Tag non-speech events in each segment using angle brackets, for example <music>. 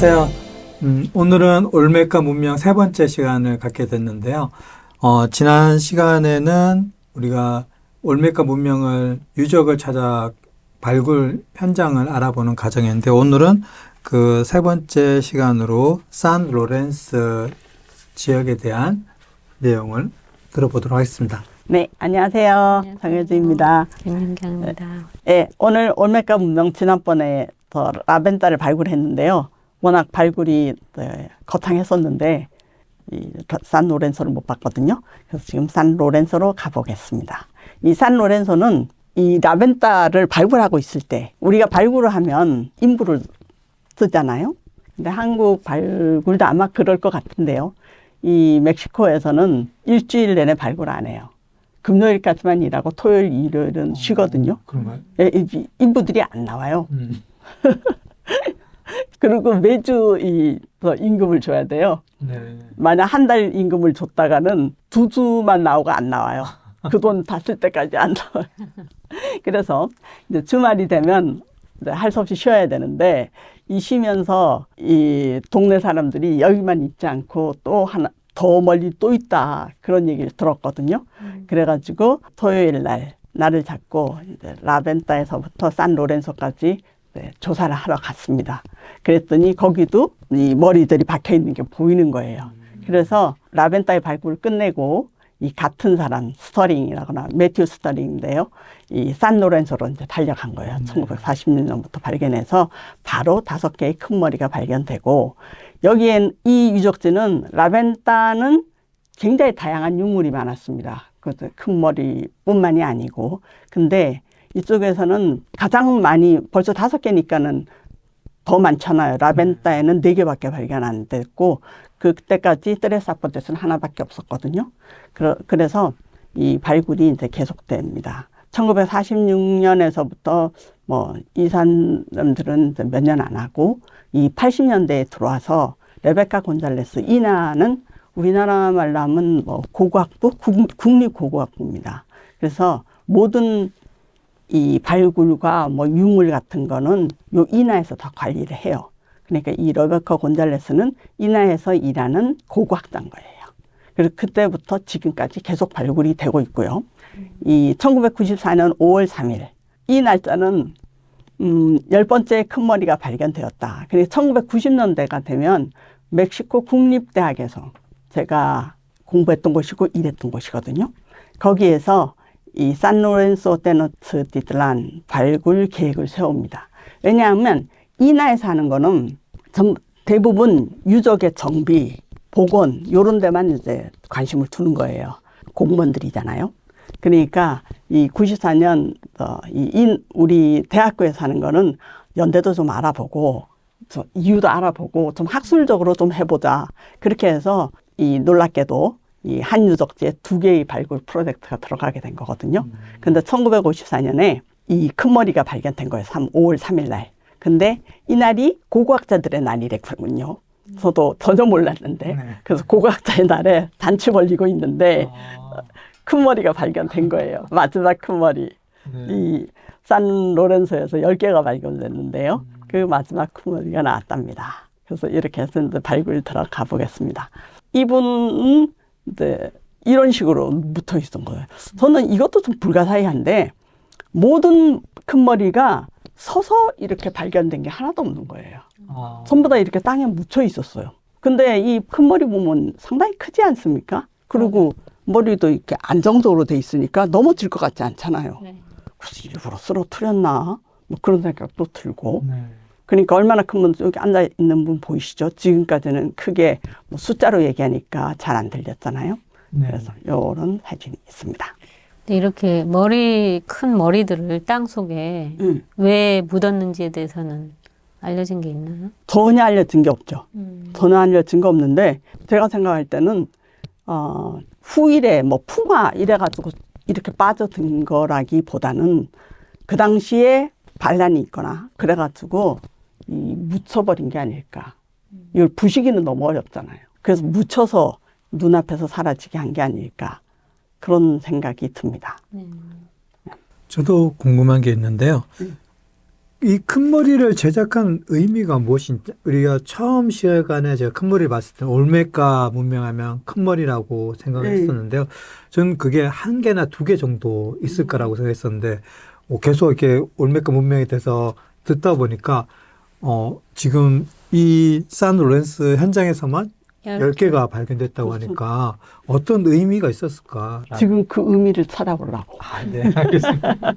안녕하세요. 음, 오늘은 올메카 문명 세 번째 시간을 갖게 됐는데요. 어, 지난 시간에는 우리가 올메카 문명을 유적을 찾아 발굴 현장을 알아보는 과정인데 오늘은 그 세 번째 시간으로 산 로렌스 지역에 대한 내용을 들어보도록 하겠습니다. 네, 안녕하세요. 안녕하세요. 정혜주입니다. 김윤경입니다. 예, 오늘 올메카 문명 지난번에 더 라벤더를 발굴했는데요. 워낙 발굴이 네, 거창했었는데 이산 로렌소를 못 봤거든요. 그래서 지금 산 로렌소로 가보겠습니다. 이 산 로렌소는 이 라벤더를 발굴하고 있을 때 우리가 발굴을 하면 인부를 쓰잖아요. 근데 한국 발굴도 아마 그럴 것 같은데요. 이 멕시코에서는 일주일 내내 발굴 안 해요. 금요일까지만 일하고 토요일, 일요일은 쉬거든요. 그런가요? 예, 이- 인부들이 안 나와요. 음, <laughs> <laughs> 그리고 매주 이더 임금을 줘야 돼요. 네. 만약 한 달 임금을 줬다가는 두 주만 나오고 안 나와요. 그 돈 다 쓸 때까지 안 나와요. <laughs> 그래서 이제 주말이 되면 할 수 없이 쉬어야 되는데 이 쉬면서 이 동네 사람들이 여기만 있지 않고 또 하나 더 멀리 또 있다 그런 얘기를 들었거든요. 그래가지고 토요일 날 날을 잡고 이제 라벤타에서부터 산 로렌소까지 네, 조사를 하러 갔습니다. 그랬더니 거기도 이 머리들이 박혀 있는 게 보이는 거예요. 그래서 라벤타의 발굴을 끝내고 이 같은 사람 스터링이라거나 매튜 스터링인데요. 이 산 로렌소로 이제 달려간 거예요. 1946년부터 발견해서 바로 다섯 개의 큰 머리가 발견되고 여기엔 이 유적지는 라벤타는 굉장히 다양한 유물이 많았습니다. 그 큰 머리뿐만이 아니고 근데 이쪽에서는 가장 많이 벌써 다섯 개니까는 더 많잖아요. 라벤타에는 네 개밖에 발견 안 됐고 그때까지 트레사포드에서는 하나밖에 없었거든요. 그래서 이 발굴이 이제 계속됩니다. 1946년에서부터 뭐 이 사람들은 몇 년 안 하고 이 80년대에 들어와서 레베카 곤잘레스 이나는 우리나라 말로 하면 뭐 고고학부 국- 국립고고학부입니다. 그래서 모든 이 발굴과 뭐 유물 같은 거는 요 이나에서 다 관리를 해요. 그러니까 이 레베카 곤잘레스는 이나에서 일하는 고고학자인 거예요. 그래서 그때부터 지금까지 계속 발굴이 되고 있고요. 이 1994년 5월 3일 이 날짜는 음, 열 번째 큰 머리가 발견되었다. 그래서 1990년대가 되면 멕시코 국립대학에서 제가 공부했던 곳이고 일했던 곳이거든요. 거기에서 이 산로렌소 테노트 디틀란 발굴 계획을 세웁니다. 왜냐하면 이나에서 하는 거는 전- 대부분 유적의 정비, 복원 요런 데만 이제 관심을 두는 거예요. 공무원들이잖아요. 그러니까 이 94년 어, 이 인, 우리 대학교에서 하는 거는 연대도 좀 알아보고 저 이유도 알아보고 좀 학술적으로 좀 해보자. 그렇게 해서 이 놀랍게도 이 한유적지에 두 개의 발굴 프로젝트가 들어가게 된 거거든요. 근데 1954년에 이 큰 머리가 발견된 거예요. 3, 5월 3일 날. 근데 이날이 고고학자들의 날이랬군요. 저도 전혀 몰랐는데. 네. 그래서 고고학자의 날에 단추 벌리고 있는데 아, 큰 머리가 발견된 거예요. 마지막 큰 머리. 네. 이산 로렌소에서 10개가 발견됐는데요. 그 마지막 큰 머리가 나왔답니다. 그래서 이렇게 해서 이제 발굴 들어가 보겠습니다. 이분은 이제 이런 식으로 묻어 있던 거예요. 저는 이것도 좀 불가사의한데 모든 큰 머리가 서서 이렇게 발견된 게 하나도 없는 거예요. 아, 전부 다 이렇게 땅에 묻혀 있었어요. 근데 이 큰 머리 보면 상당히 크지 않습니까? 그리고 머리도 이렇게 안정적으로 돼 있으니까 넘어질 것 같지 않잖아요. 네. 그래서 일부러 쓰러뜨렸나? 뭐 그런 생각도 들고. 네. 그러니까 얼마나 큰 분 여기 앉아 있는 분 보이시죠? 지금까지는 크게 뭐 숫자로 얘기하니까 잘 안 들렸잖아요. 네. 그래서 요런 사진이 있습니다. 근데 이렇게 머리 큰 머리들을 땅 속에 음. 왜 묻었는지에 대해서는 알려진 게 있나요? 전혀 알려진 게 없죠. 음. 전혀 알려진 거 없는데 제가 생각할 때는 어, 후일에 뭐 풍화 이래가지고 이렇게 빠져든 거라기보다는 그 당시에 반란이 있거나 그래가지고 이 묻혀버린 게 아닐까. 이걸 부시기는 너무 어렵잖아요. 그래서 묻혀서 눈앞에서 사라지게 한 게 아닐까. 그런 생각이 듭니다. 네. 저도 궁금한 게 있는데요. 음. 이큰 머리를 제작한 의미가 무엇인지 우리가 처음 시간에 제가 큰 머리를 봤을 때 올메카 문명하면 큰 머리라고 생각을 네. 했었는데요. 저는 그게 한 개나 두 개 정도 있을 거라고 생각했었는데 어, 계속 이렇게 올메카 문명에 대해서 듣다 보니까 어, 지금 이 산로렌스 현장에서만 열- 열 개가 발견됐다고 그렇죠. 하니까 어떤 의미가 있었을까? 지금 그 의미를 찾아보려고. 아, 네, 알겠습니다. <laughs>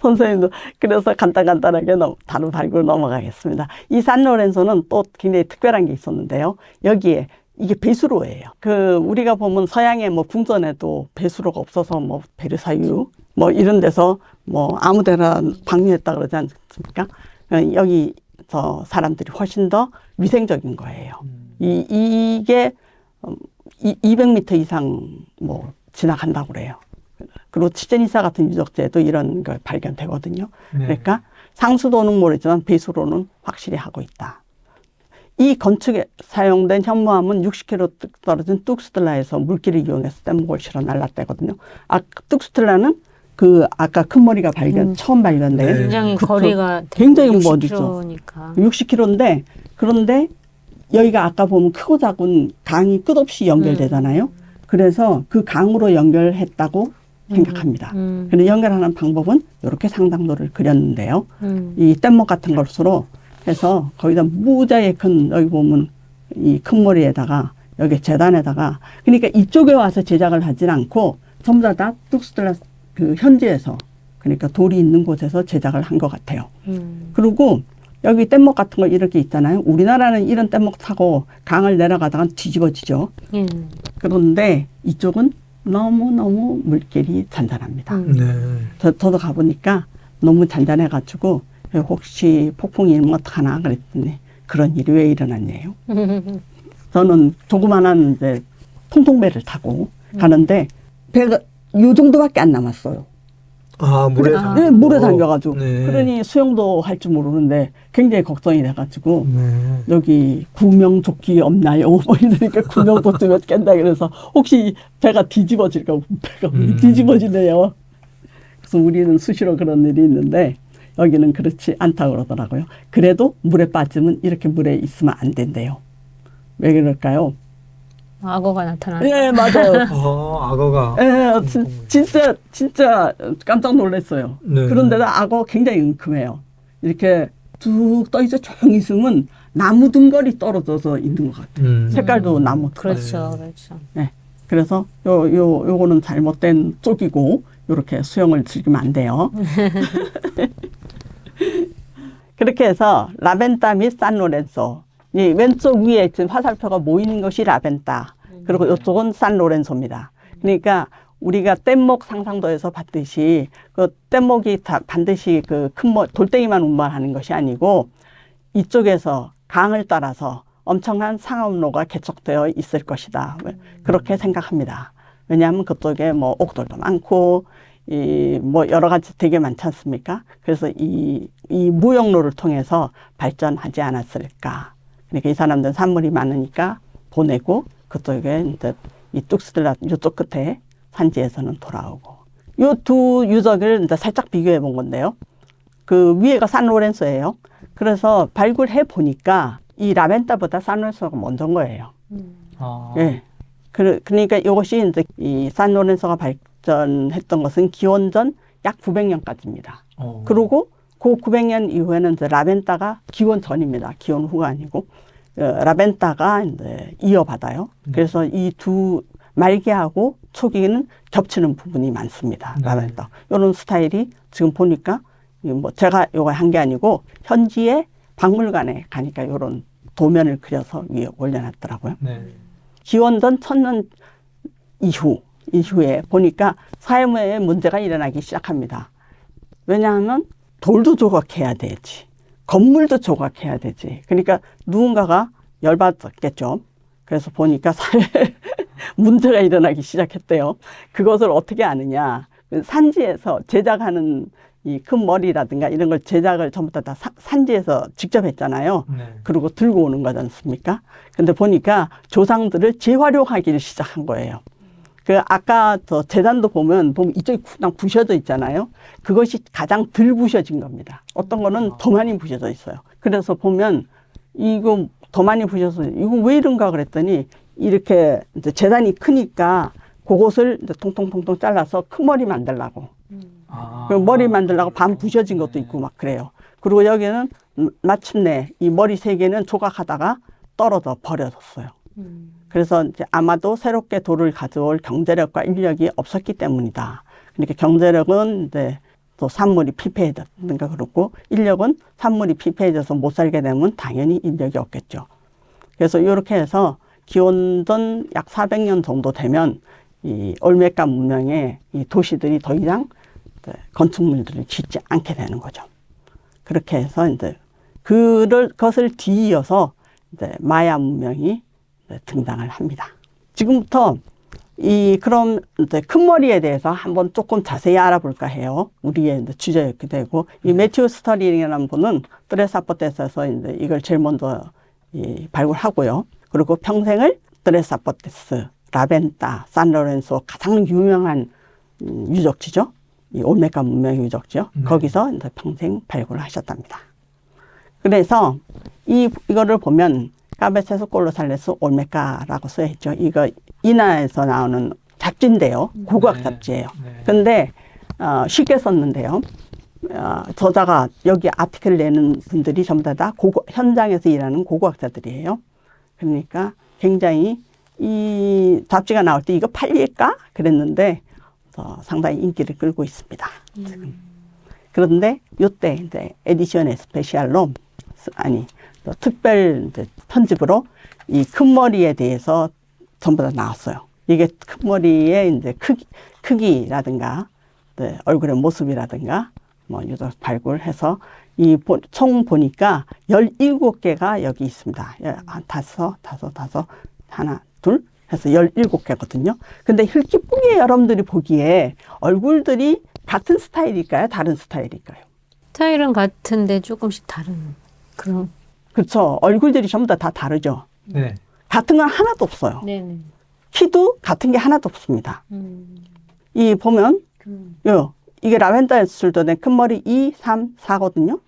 선생님도 그래서 간단간단하게 넘, 다른 발굴 넘어가겠습니다. 이 산로렌소는 또 굉장히 특별한 게 있었는데요. 여기에 이게 배수로예요. 그 우리가 보면 서양의 뭐 궁전에도 배수로가 없어서 뭐 베르사유 뭐 이런 데서 뭐 아무데나 방류했다 그러지 않습니까? 어, 여기서 사람들이 훨씬 더 위생적인 거예요. 이 이게 음, 이 200m 이상 뭐 지나간다고 그래요. 그리고 치제니사 같은 유적지에도 이런 거 발견되거든요. 네. 그러니까 상수도는 모르지만 배수로는 확실히 하고 있다. 이 건축에 사용된 현무암은 60km 떨어진 뚝스틀라에서 물기를 이용해서 뗏목을 실어 날랐대거든요. 아, 뚝스틀라는 그 아까 큰 머리가 발견 음. 처음 발견된 네. 굉장히 그쪽 거리가 굉장히 멀죠. 60km니까. 60km인데 그런데 여기가 아까 보면 크고 작은 강이 끝없이 연결되잖아요. 그래서 그 강으로 연결했다고 생각합니다. 음, 근데 연결하는 방법은 이렇게 상당도를 그렸는데요. 음, 이 뗏목 같은 것으로 해서 거기다 무지하게 큰 여기 보면 이 큰 머리에다가 여기 재단에다가 그러니까 이쪽에 와서 제작을 하진 않고 전부 다, 다 뚝스틀라 그 현지에서 그러니까 돌이 있는 곳에서 제작을 한 것 같아요. 음. 그리고 여기 뗏목 같은 거 이렇게 있잖아요. 우리나라는 이런 뗏목 타고 강을 내려가다가 뒤집어지죠. 예. 그런데 이쪽은 너무너무 물길이 잔잔합니다. 음. 네. 저, 저도 가보니까 너무 잔잔해가지고 혹시 폭풍이 일면 어떡하나 그랬더니 그런 일이 왜 일어났냐요. <laughs> 저는 조그만한 이제 통통배를 타고 가는데 배가 요 정도밖에 안 남았어요. 아, 물에 그래, 잠 네, 물에 잠겨가지고. 네. 그러니 수영도 할 줄 모르는데 굉장히 걱정이 돼가지고 네. 여기 구명조끼 없나요? <laughs> 뭐 이러니까 구명조끼 몇 깬다 그래서 혹시 배가 뒤집어질까 배가 음. 뒤집어지네요. 그래서 우리는 수시로 그런 일이 있는데 여기는 그렇지 않다 그러더라고요. 그래도 물에 빠지면 이렇게 물에 있으면 안 된대요. 왜 그럴까요? 악어가 나타나. 예, 맞아요. <laughs> 어, 악어가. 예, 진, 진짜 진짜 깜짝 놀랐어요. 네. 그런데다 악어 굉장히 은큼해요. 이렇게 쭉 떠 있어 조용히 있으면 나무 등걸이 떨어져서 있는 것 같아요. 음. 색깔도 나무 등 그렇죠, 네. 그렇죠. 그래서 요, 요, 요거는 잘못된 쪽이고, 요렇게 수영을 즐기면 안 돼요. <laughs> <laughs> 그렇게 해서 라벤타 및 산로렌소. 이 왼쪽 위에 지금 화살표가 모이는 것이 라벤타. 그리고 이쪽은 산로렌소입니다. 그러니까 우리가 뗏목 상상도에서 봤듯이 그 뗏목이 다 반드시 그 큰 돌덩이만 운반하는 것이 아니고 이쪽에서 강을 따라서 엄청난 상업로가 개척되어 있을 것이다. 그렇게 생각합니다. 왜냐하면 그쪽에 뭐 옥돌도 많고 이 뭐 여러 가지 되게 많지 않습니까? 그래서 이, 이 무역로를 통해서 발전하지 않았을까. 그러니까 이 사람들은 산물이 많으니까 보내고 그쪽에 이제 이 뚝스들라 이쪽 끝에 산지에서는 돌아오고. 요 두 유적을 이제 살짝 비교해 본 건데요. 그 위에가 산로렌소예요. 그래서 발굴해 보니까 이 라벤타보다 산로렌소가 먼저인 거예요. 아. 예. 그, 그러니까 이것이 이제 이 산로렌소가 발전했던 것은 기원전 약 900년까지입니다. 어. 그리고 그 900년 이후에는 이제 라벤타가 기원 전입니다. 기원 후가 아니고 어, 라벤타가 이제 이어받아요. 네. 그래서 이 두 말기하고 초기는 겹치는 부분이 많습니다. 네. 라벤타 이런 스타일이 지금 보니까 이뭐 제가 요거 한 게 아니고 현지의 박물관에 가니까 이런 도면을 그려서 위에 올려놨더라고요. 네. 기원전 천년 이후 이후에 보니까 사회에 문제가 일어나기 시작합니다. 왜냐하면 돌도 조각해야 되지, 건물도 조각해야 되지. 그러니까 누군가가 열받았겠죠. 그래서 보니까 사회 <laughs> 문제가 일어나기 시작했대요. 그것을 어떻게 아느냐? 그 산지에서 제작하는 이 큰 머리라든가 이런 걸 제작을 전부 다, 다 사- 산지에서 직접 했잖아요. 네. 그리고 들고 오는 거지 않습니까? 근데 보니까 조상들을 재활용하기를 시작한 거예요. 그 아까 저 재단도 보면 보면 이쪽이 그냥 부셔져 있잖아요. 그것이 가장 덜 부셔진 겁니다. 어떤 거는 더 많이 부셔져 있어요. 그래서 보면 이거 더 많이 부셔서 이거 왜 이런가 그랬더니 이렇게 이제 재단이 크니까 그것을 이제 통통통통 잘라서 큰 머리 만들라고. 아. 그 머리 만들라고 반 부셔진 것도 있고 막 그래요. 그리고 여기는 마침내 이 머리 세 개는 조각하다가 떨어져 버려졌어요. 음. 그래서 아마도 새롭게 돌을 가져올 경제력과 인력이 없었기 때문이다. 그러니까 경제력은 이제 또 산물이 피폐해졌는가 그렇고 인력은 산물이 피폐해져서 못 살게 되면 당연히 인력이 없겠죠. 그래서 이렇게 해서 기원전 약 400년 정도 되면 이 올메카 문명의 이 도시들이 더 이상 건축물들을 짓지 않게 되는 거죠. 그렇게 해서 이제 그를 것을 뒤이어서 이제 마야 문명이 등장을 합니다. 지금부터 이 그럼 이제 큰 머리에 대해서 한번 조금 자세히 알아볼까 해요. 우리의 이제 주제였게 되고 이 매튜 스터링이라는 분은 드레사포테스에서 이제 이걸 제일 먼저 이 발굴하고요. 그리고 평생을 드레사포테스, 라벤타, 산로렌소 가장 유명한 음, 유적지죠. 이 올메카 문명 유적지요. 네. 거기서 이제 평생 발굴을 하셨답니다. 그래서 이 이거를 보면 까베세스 꼴로살레스 올메카라고 써 있죠. 이거 이나에서 나오는 잡지인데요. 국악 네. 잡지예요. 네. 근데 어, 쉽게 썼는데요. 어, 저자가 여기 아티클 내는 분들이 전부 다, 다 고고, 현장에서 일하는 고고학자들이에요. 그러니까 굉장히 이 잡지가 나올 때 이거 팔릴까 그랬는데 어, 상당히 인기를 끌고 있습니다. 지금. 그런데 요때 이제 에디션 에스페시알로 아니 또 특별 편집으로 이 큰 머리에 대해서 전부 다 나왔어요. 이게 큰 머리의 이제 크기, 크기라든가 네, 얼굴의 모습이라든가 뭐 유적 발굴해서 이 총 보니까 17개가 여기 있습니다. 예, 한 다섯, 다섯, 다섯, 하나, 둘 해서 17개거든요. 근데 힐기쁘게 여러분들이 보기에 얼굴들이 같은 스타일일까요? 다른 스타일일까요? 스타일은 같은데 조금씩 다른 그런. 그렇죠. 얼굴들이 전부 다, 다 다르죠. 네. 같은 건 하나도 없어요. 네네. 키도 같은 게 하나도 없습니다. 음. 이 보면 그, 요 이게 라벤더에서 출도된 큰 머리 2, 3, 4거든요.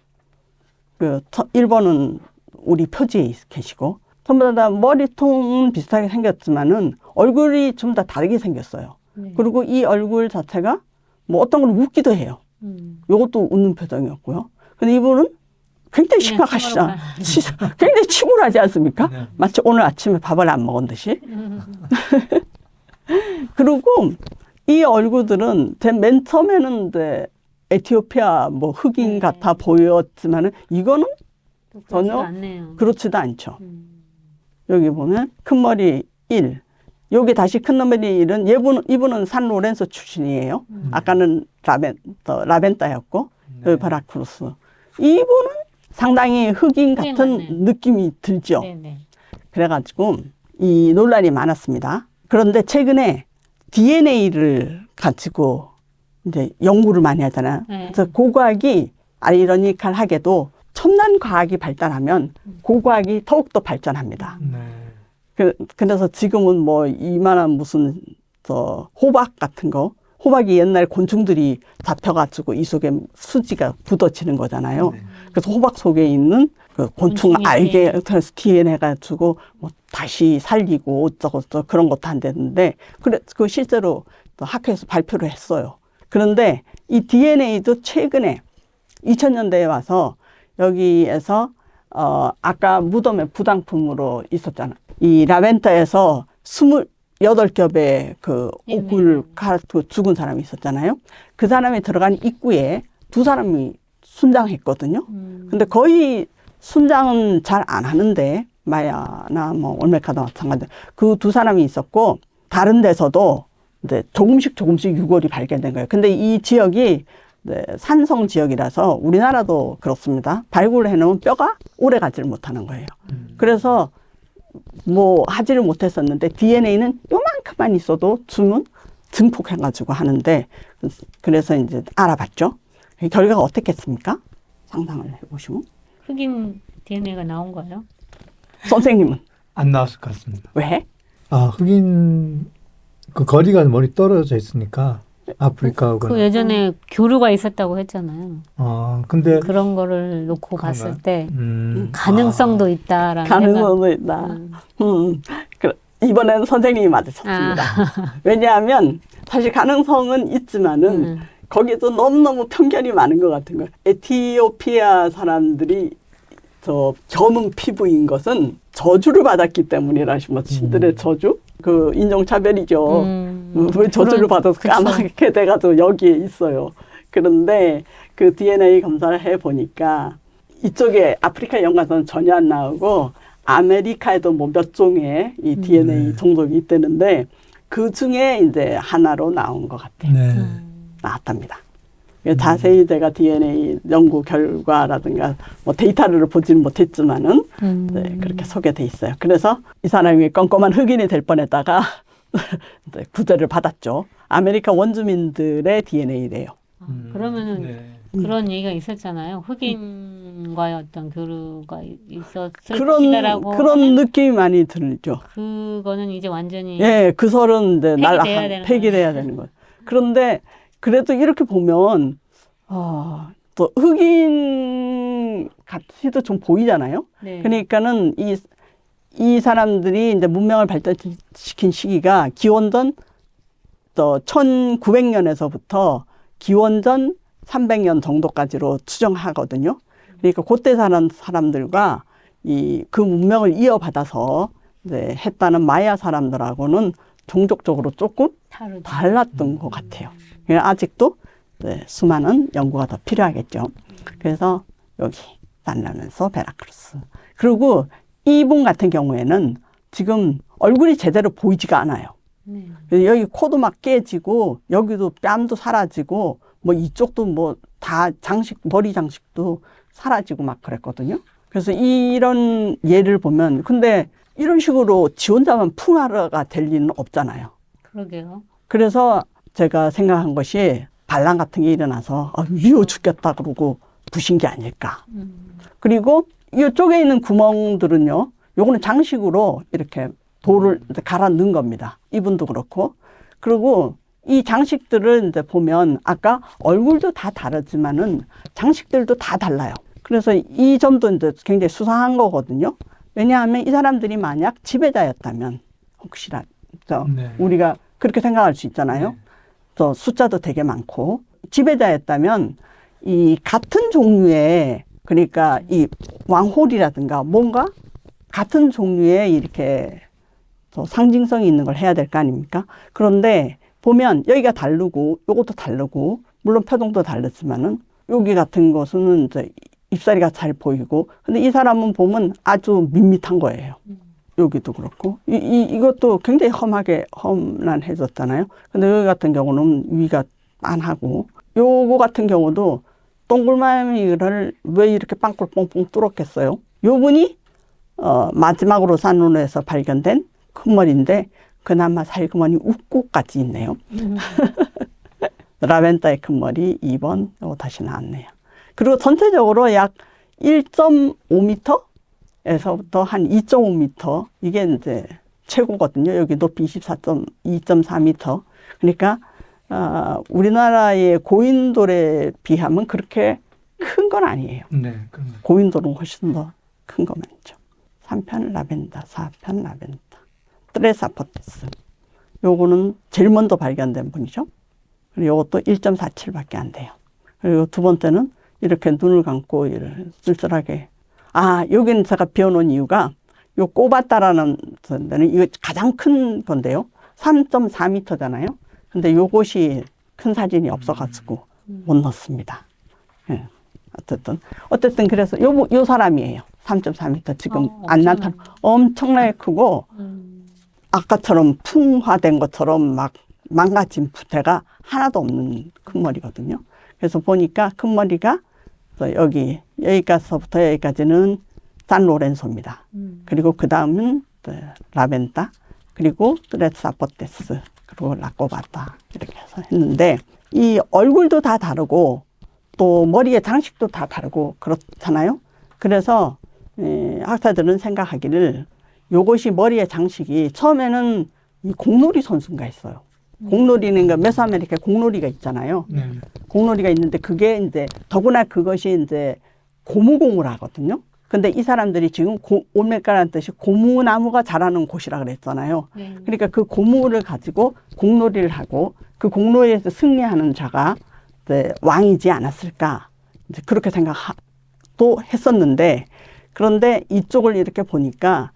그 1번은 우리 표지에 계시고 전부 다 머리통은 비슷하게 생겼지만은 얼굴이 좀 다 다르게 생겼어요. 네. 그리고 이 얼굴 자체가 뭐 어떤 건 웃기도 해요. 음. 요것도 웃는 표정이었고요. 근데 이분은 굉장히 그냥 심각하시잖아. 굉장히 치골하지 않습니까? 네. 마치 오늘 아침에 밥을 안 먹은 듯이. 음. <laughs> 그리고 이 얼굴들은 제맨 처음에는 이제 에티오피아 뭐 흑인 네. 같아 보였지만은 이거는 전혀 않네요. 그렇지도 않죠. 음. 여기 보면 큰 머리 1. 여기 다시 큰 머리 1은 이분은, 이분은 산 로렌소 출신이에요. 음. 아까는 라벤더, 라벤타였고 네. 여기 바라크루스. 이분은 상당히 흑인 같은 같네. 느낌이 들죠. 네네. 그래가지고 이 논란이 많았습니다. 그런데 최근에 DNA를 가지고 이제 연구를 많이 하잖아요. 네. 그래서 고고학이 아이러니컬하게도 첨단 과학이 발달하면 고고학이 더욱더 발전합니다. 네. 그, 그래서 지금은 뭐 이만한 무슨 저 호박 같은 거 호박이 옛날 곤충들이 잡혀가지고 이 속에 수지가 굳어지는 거잖아요. 네. 그래서 호박 속에 있는 그 곤충 알게 그래서 DNA 가지고 뭐 다시 살리고 어쩌고 저쩌고 그런 것도 안 되는데 그래 그 실제로 또 학회에서 발표를 했어요. 그런데 이 DNA도 최근에 2000년대에 와서 여기에서 어 아까 무덤의 부당품으로 있었잖아. 이 라벤타에서 28겹의 그 예, 옥을 네. 가르고 죽은 사람이 있었잖아요. 그 사람이 들어간 입구에 두 사람이 순장했거든요. 음. 근데 거의 순장은 잘 안 하는데 마야나 뭐 올메카도 마찬가지. 그 두 사람이 있었고 다른 데서도 이제 조금씩 조금씩 유골이 발견된 거예요. 근데 이 지역이 네, 산성 지역이라서 우리나라도 그렇습니다. 발굴을 해놓으면 뼈가 오래 가지를 못하는 거예요. 음. 그래서 뭐 하지를 못했었는데 DNA는 요만큼만 있어도 주문 증폭해가지고 하는데 그래서 이제 알아봤죠. 결과가 어떻겠습니까? 상상을 해보시면 흑인 DNA가 나온 거예요? 선생님은 안 나왔을 것 같습니다. 왜? 아, 흑인 그 거리가 멀리 떨어져 있으니까 그 아프리카하고는. 예전에 교류가 있었다고 했잖아요. 어, 근데 그런 거를 놓고 그런가요? 봤을 때 음, 가능성도 있다라는 가능성도 있다. 음. 음, 그, 이번엔 선생님이 맞으셨습니다. <laughs> 왜냐하면 사실 가능성은 있지만은 음. 거기도 너무너무 편견이 많은 것 같은 거예요. 에티오피아 사람들이 저 검은 피부인 것은 저주를 받았기 때문이라 뭐 신들의 음. 저주? 그 인종차별이죠. 음. 왜 저주를 그런- 받아서. 까맣게 돼가지고 여기에 있어요. 그런데 그 DNA 검사를 해 보니까 이쪽에 아프리카 연관선 전혀 안 나오고 아메리카에도 뭐 몇 종의 이 DNA 네. 종족이 있다는데 그 중에 이제 하나로 나온 것 같아요. 네. 음. 나왔답니다. 자세히 제가 DNA 연구 결과라든가 뭐 데이터를 보지는 못했지만은 음. 네, 그렇게 소개돼 있어요. 그래서 이 사람이 껌껌한 흑인이 될 뻔했다가 이제 <laughs> 구제를 받았죠. 아메리카 원주민들의 DNA래요. 아, 음, 그러면은 네. 그런 얘기가 있었잖아요. 흑인과의 어떤 교류가 있었을 그런 것이다라고 그런 하는 느낌이 많이 들죠. 그거는 이제 완전히 예, 그 설은 이제 날 폐기돼야 되는 폐기돼야 되는 거예요. 그런데 그래도 이렇게 보면 아, 또 흑인 같이도 좀 보이잖아요. 네. 그러니까는 이, 이 사람들이 이제 문명을 발달시킨 시기가 기원전 또 1900년에서부터 기원전 300년 정도까지로 추정하거든요. 그러니까 그때 사는 사람들과 이 그 문명을 이어받아서 이제 했다는 마야 사람들하고는 종족적으로 조금 다르죠. 달랐던 것 같아요. 아직도 네, 수많은 연구가 더 필요하겠죠. 그래서 여기 만나면서 베라크루스. 그리고 이분 같은 경우에는 지금 얼굴이 제대로 보이지가 않아요. 네. 여기 코도 막 깨지고 여기도 뺨도 사라지고 뭐 이쪽도 뭐 다 장식 머리 장식도 사라지고 막 그랬거든요. 그래서 이런 예를 보면 근데 이런 식으로 지 혼자만 풍화가 될 리는 없잖아요. 그러게요. 그래서 제가 생각한 것이 반란 같은 게 일어나서 아, 미워 죽겠다 그러고 부신 게 아닐까. 음. 그리고 이쪽에 있는 구멍들은요. 요거는 장식으로 이렇게 돌을 이제 갈아 넣은 겁니다. 이분도 그렇고. 그리고 이 장식들을 이제 보면 아까 얼굴도 다 다르지만은 장식들도 다 달라요. 그래서 이 점도 이제 굉장히 수상한 거거든요. 왜냐하면 이 사람들이 만약 지배자였다면 혹시라도 네. 우리가 그렇게 생각할 수 있잖아요. 네. 또 숫자도 되게 많고 지배자였다면 이 같은 종류의 그러니까 이 왕홀이라든가 뭔가 같은 종류의 이렇게 또 상징성이 있는 걸 해야 될 거 아닙니까? 그런데 보면 여기가 다르고 요것도 다르고 물론 표정도 다르지만은 여기 같은 것은 이제 입사리가 잘 보이고 근데 이 사람은 보면 아주 밋밋한 거예요. 여기도 그렇고 이, 이 이것도 굉장히 험하게 험난해졌잖아요. 근데 여기 같은 경우는 위가 빤하고 요거 같은 경우도 동글마미를 왜 이렇게 빵꾸를 뻥뻥 뚫었겠어요? 요 분이 어, 마지막으로 산론에서 발견된 큰 머리인데 그나마 살그머니 웃고까지 있네요. <laughs> 라벤더의 큰 머리 2번 요거 다시 나왔네요. 그리고 전체적으로 약 1.5m 에서부터 한 2.5m 이게 이제 최고거든요. 여기 높이 24.2.4m. 그러니까 아, 우리나라의 고인돌에 비하면 그렇게 큰 건 아니에요. 네. 고인돌은 훨씬 더 큰 거 많죠. 3편 라벤더, 4편 라벤더. 트레사 포테스. 요거는 제일 먼저 발견된 분이죠. 그리고 요것도 1.47밖에 안 돼요. 그리고 두 번째는 이렇게 눈을 감고 이를 쓸쓸하게. 아, 여기는 제가 비워놓은 이유가 요 꼬바따라는 데는 이거 가장 큰 건데요. 3.4m잖아요. 근데 요것이 큰 사진이 없어가지고 못 넣습니다. 예. 어쨌든, 어쨌든 그래서 요, 요 사람이에요. 3.4m 지금 어, 안 나타나. 엄청나게 크고 음. 아까처럼 풍화된 것처럼 막 망가진 부태가 하나도 없는 큰 머리거든요. 그래서 보니까 큰 머리가 또 여기 여기까지부터 여기까지는 산 로렌소입니다. 음. 그리고 그 다음은 라벤다 그리고 레사포테스 그리고 라꼬바타 이렇게 해서 했는데 이 얼굴도 다 다르고 또 머리의 장식도 다 다르고 그렇잖아요. 그래서 에, 학자들은 생각하기를 요것이 머리의 장식이 처음에는 이 공놀이 선수인가 했어요. 공놀이는 그 메소아메리카 공놀이가 있잖아요. 네. 공놀이가 있는데 그게 이제 더구나 그것이 이제 고무공을 하거든요. 근데 이 사람들이 지금 고, 올메카라는 뜻이 고무나무가 자라는 곳이라 그랬잖아요. 네. 그러니까 그 고무를 가지고 공놀이를 하고 그 공놀이에서 승리하는 자가 이제 왕이지 않았을까 이제 그렇게 생각도 했었는데 그런데 이쪽을 이렇게 보니까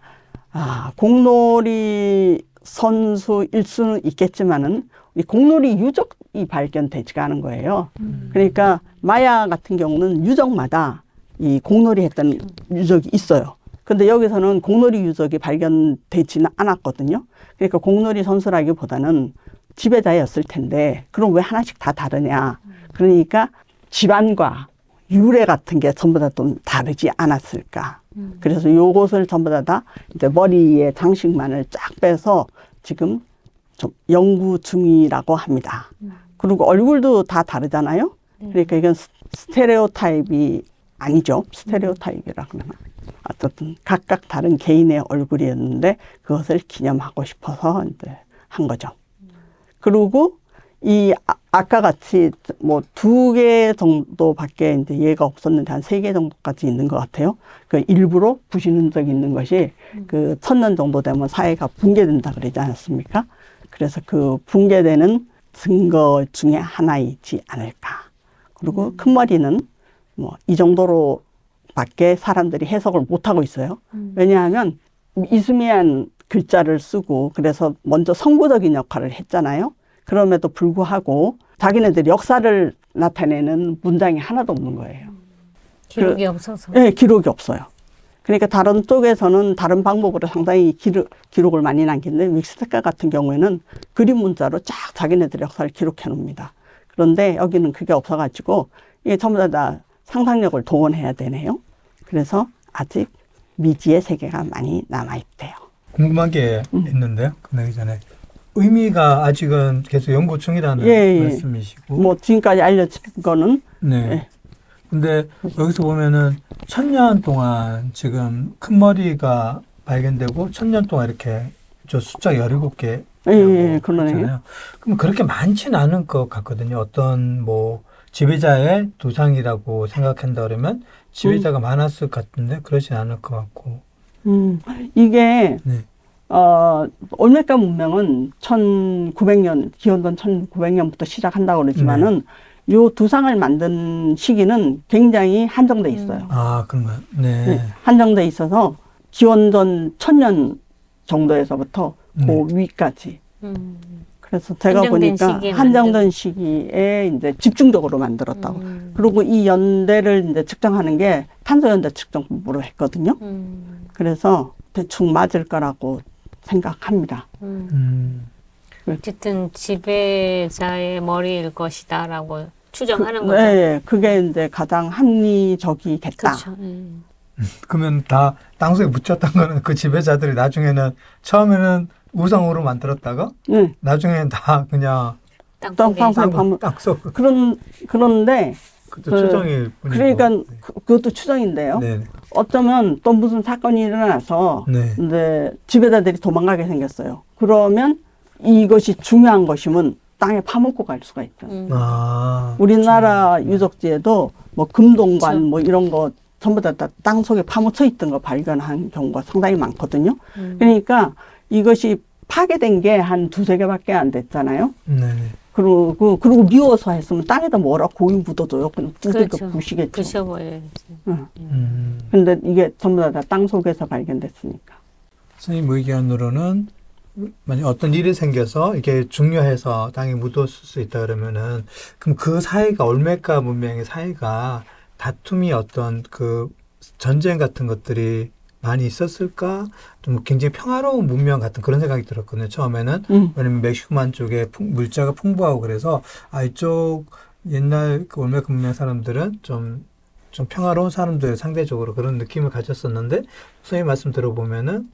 아 공놀이 선수일 수는 있겠지만은 이 공놀이 유적이 발견되지가 않은 거예요. 음. 그러니까 마야 같은 경우는 유적마다 이 공놀이 했던 유적이 있어요. 근데 여기서는 공놀이 유적이 발견되지는 않았거든요. 그러니까 공놀이 선수라기보다는 지배자였을 텐데 그럼 왜 하나씩 다 다르냐? 그러니까 집안과 유래 같은 게 전부 다 좀 다르지 않았을까? 음. 그래서 요것을 전부 다, 다 이제 머리에 장식만을 쫙 빼서 지금 좀 연구 중이라고 합니다. 음. 그리고 얼굴도 다 다르잖아요. 네. 그러니까 이건 스- 스테레오 타입이 아니죠. 스테레오 타입이라 그러나. 어쨌든 각각 다른 개인의 얼굴이었는데 그것을 기념하고 싶어서 이제 한 거죠. 그리고 이 아- 아까 같이 뭐 두 개 정도밖에 이제 얘가 없었는데 한 세 개 정도까지 있는 것 같아요. 그 일부러 부시는 적이 있는 것이 그 천년 정도 되면 사회가 붕괴된다 그러지 않았습니까? 그래서 그 붕괴되는 증거 중에 하나이지 않을까. 그리고 큰 머리는 뭐 이 정도로 밖에 사람들이 해석을 못 하고 있어요. 음. 왜냐하면 이스미안 글자를 쓰고 그래서 먼저 선구적인 역할을 했잖아요. 그럼에도 불구하고 자기네들 역사를 나타내는 문장이 하나도 없는 거예요. 기록이 없어서. 네, 기록이 없어요. 그러니까 다른 쪽에서는 다른 방법으로 상당히 기록, 기록을 많이 남기는데 믹스테카 같은 경우에는 그림 문자로 쫙 자기네들 역사를 기록해 놓습니다. 그런데 여기는 그게 없어가지고 이게 전부 다, 다 상상력을 동원해야 되네요. 그래서 아직 미지의 세계가 많이 남아있대요. 궁금한 게 음. 있는데요. 끝나기 전에 의미가 아직은 계속 연구 중이라는 예, 예. 말씀이시고. 뭐 지금까지 알려진 거는 네. 예. 근데 여기서 보면은 천년 동안 지금 큰 머리가 발견되고 천년 동안 이렇게 저 숫자 17개 예, 예, 그러네요. 있잖아요. 그럼 그렇게 많지는 않은 것 같거든요. 어떤 뭐 지배자의 두상이라고 생각한다 그러면 지배자가 음. 많았을 것 같은데 그러진 않을 것 같고. 음, 이게 네. 어, 올메카 문명은 1900년, 기원전 1900년부터 시작한다고 그러지만은 요 두 상을 만든 시기는 굉장히 한정돼 있어요. 아, 그런가요? 네. 네, 한정돼 있어서 기원전 1000년 정도에서부터 네. 그 위까지. 음. 그래서 제가 보니까 한정된 시기에 이제 집중적으로 만들었다고. 음. 그리고 이 연대를 이제 측정하는 게 탄소 연대 측정법으로 했거든요. 음. 그래서 대충 맞을 거라고 생각합니다. 음. 음. 어쨌든 지배자의 머리일 것이다라고 추정하는 그, 거죠. 네, 그게 이제 가장 합리적이겠다. 그렇죠. 음. 그러면 다 땅속에 묻혔던 거는 그 지배자들이 나중에는 처음에는 우상으로 만들었다가 네, 나중에는 다 그냥 땅속에 땅- 땅- 땅, 땅속 그런 그런데 그것도 그- 추정일 뿐이고. 그러니까 그, 그것도 추정인데요. 네. 어쩌면 또 무슨 사건이 일어나서 네. 이제 지배자들이 도망가게 생겼어요. 그러면 이것이 중요한 것이면 땅에 파묻고 갈 수가 있죠. 음. 아. 우리나라 유적지에도 뭐 금동관 그렇죠. 뭐 이런 거 전부 다 땅 속에 파묻혀 있던 거 발견한 경우가 상당히 많거든요. 음. 그러니까 이것이 파괴된 게 한 두세 개밖에 안 됐잖아요. 네. 그리고 그리고 미워서 했으면 땅에다 뭐라 고이 묻어줘요. 그냥 두들겨 그렇죠. 부시겠죠. 부셔버려야지. 응. 음. 근데 이게 전부 다 땅 속에서 발견됐으니까. 선생님 의견으로는 만약 어떤 일이 생겨서 이게 중요해서 땅에 묻었을 수 있다 그러면은 그럼 그 사이가 올메카 문명의 사이가 다툼이 어떤 그 전쟁 같은 것들이 많이 있었을까? 좀 굉장히 평화로운 문명 같은 그런 생각이 들었거든요. 처음에는 음. 왜냐면 멕시코만 쪽에 풍- 물자가 풍부하고 그래서 아 이쪽 옛날 그 올메카 문명 사람들은 좀좀 평화로운 사람들 상대적으로 그런 느낌을 가졌었는데 선생님 말씀 들어보면은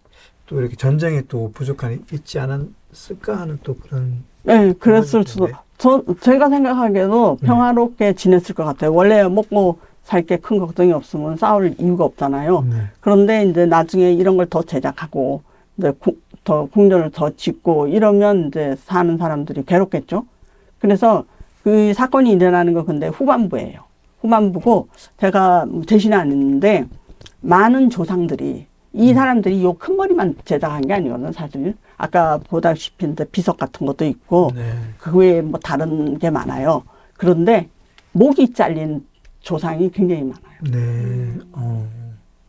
또 이렇게 전쟁에 또 부족함이 있지 않았을까 하는 또 그런 네, 그랬을 수도. 저 제가 생각하기에도 네. 평화롭게 지냈을 것 같아요. 원래 먹고 살 게 큰 걱정이 없으면 싸울 이유가 없잖아요. 네. 그런데 이제 나중에 이런 걸 더 제작하고 이제 구- 더 궁전을 더 짓고 이러면 이제 사는 사람들이 괴롭겠죠. 그래서 그 사건이 일어나는 건 근데 후반부예요. 후반부고 제가 대신에 안 했는데 많은 조상들이 이 사람들이 요 큰 머리만 제작한 게 아니거든 사실. 아까 보다시피 이제 비석 같은 것도 있고 네. 그 외에 뭐 다른 게 많아요. 그런데 목이 잘린 조상이 굉장히 많아요. 네. 어.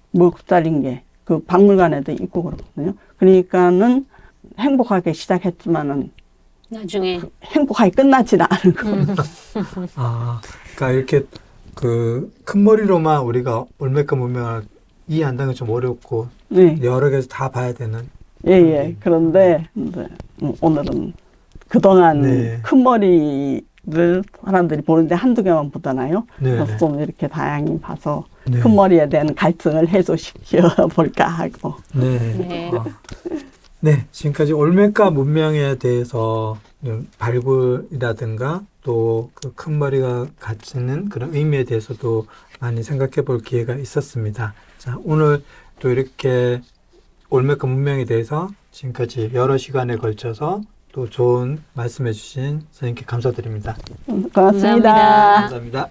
목 잘린 게그 박물관에도 있고 그렇거든요. 그러니까는 행복하게 시작했지만은 나중에 행복하게 끝나지는 않은 거. 음. 아, 그러니까 이렇게 그 큰 머리로만 우리가 올메카 문명을 이해한다는 게좀 어렵고 네, 여러 개에서 다 봐야 되는. 예, 예. 그런데 음, 오늘은 그동안 네. 큰 머리 를 사람들이 보는데 한두 개만 보잖아요. 네. 그래서 좀 이렇게 다양히 봐서 네. 큰 머리에 대한 갈증을 해소시켜 <laughs> 볼까 하고. 네. 네. 아. 네, 지금까지 올메카 문명에 대해서 좀 발굴이라든가 또 그 큰 머리가 갖는 그런 의미에 대해서도 많이 생각해 볼 기회가 있었습니다. 자, 오늘 또 이렇게 올메카 문명에 대해서 지금까지 여러 시간에 걸쳐서 또 좋은 말씀해 주신 선생님께 감사드립니다. 음, 고맙습니다. 감사합니다. 감사합니다.